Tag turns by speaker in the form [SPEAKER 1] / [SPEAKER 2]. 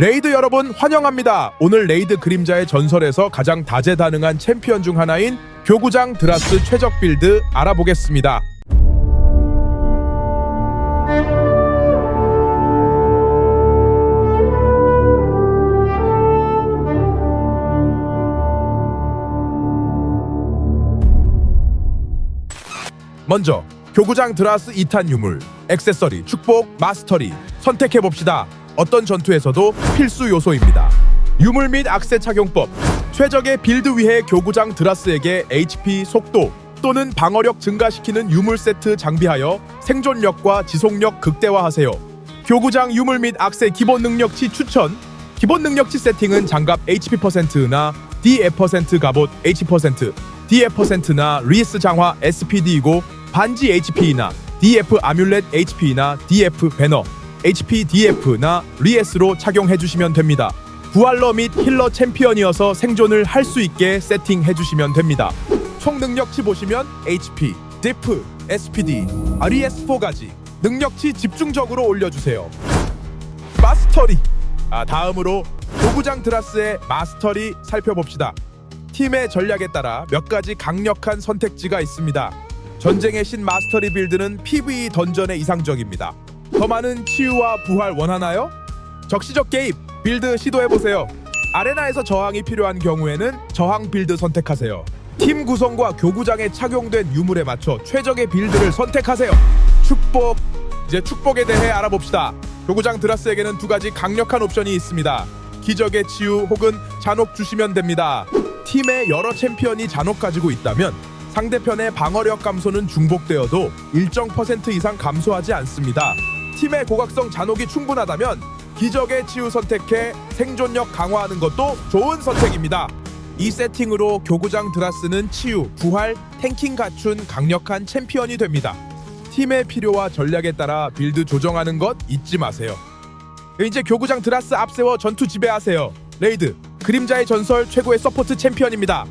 [SPEAKER 1] 레이드 여러분 환영합니다. 오늘 레이드 그림자의 전설에서 가장 다재다능한 챔피언 중 하나인 교구장 드라스 최적 빌드 알아보겠습니다. 먼저 교구장 드라스 2탄 유물, 액세서리, 축복, 마스터리 선택해 봅시다. 어떤 전투에서도 필수 요소입니다. 유물 및 악세 착용법. 최적의 빌드 위해 교구장 드라스에게 HP 속도 또는 방어력 증가시키는 유물 세트 장비하여 생존력과 지속력 극대화하세요. 교구장 유물 및 악세 기본 능력치 추천. 기본 능력치 세팅은 장갑 HP%나 DF% 갑옷 H%, DF%나 리스 장화 SPD이고 반지 HP나 DF 아뮬렛 HP나 DF 배너 HP DF나 리에스로 착용해 주시면 됩니다. 부활러 및 힐러 챔피언이어서 생존을 할 수 있게 세팅해 주시면 됩니다. 총 능력치 보시면 HP, DF, SPD, RES4까지 능력치 집중적으로 올려주세요. 마스터리. 아 다음으로 도구장 드라스의 마스터리 살펴봅시다. 팀의 전략에 따라 몇 가지 강력한 선택지가 있습니다. 전쟁의 신 마스터리 빌드는 PVE 던전에 이상적입니다. 더 많은 치유와 부활 원하나요? 적시적 개입 빌드 시도해 보세요. 아레나에서 저항이 필요한 경우에는 저항 빌드 선택하세요. 팀 구성과 교구장에 착용된 유물에 맞춰 최적의 빌드를 선택하세요. 축복 이제 축복에 대해 알아봅시다. 교구장 드라스에게는 두 가지 강력한 옵션이 있습니다. 기적의 치유 혹은 잔혹 주시면 됩니다. 팀에 여러 챔피언이 잔혹 가지고 있다면 상대편의 방어력 감소는 중복되어도 일정 퍼센트 이상 감소하지 않습니다. 팀의 고각성 잔혹이 충분하다면 기적의 치유 선택해 생존력 강화하는 것도 좋은 선택입니다. 이 세팅으로 교구장 드라스는 치유, 부활, 탱킹 갖춘 강력한 챔피언이 됩니다. 팀의 필요와 전략에 따라 빌드 조정하는 것 잊지 마세요. 이제 교구장 드라스 앞세워 전투 지배하세요. 레이드 그림자의 전설 최고의 서포트 챔피언입니다.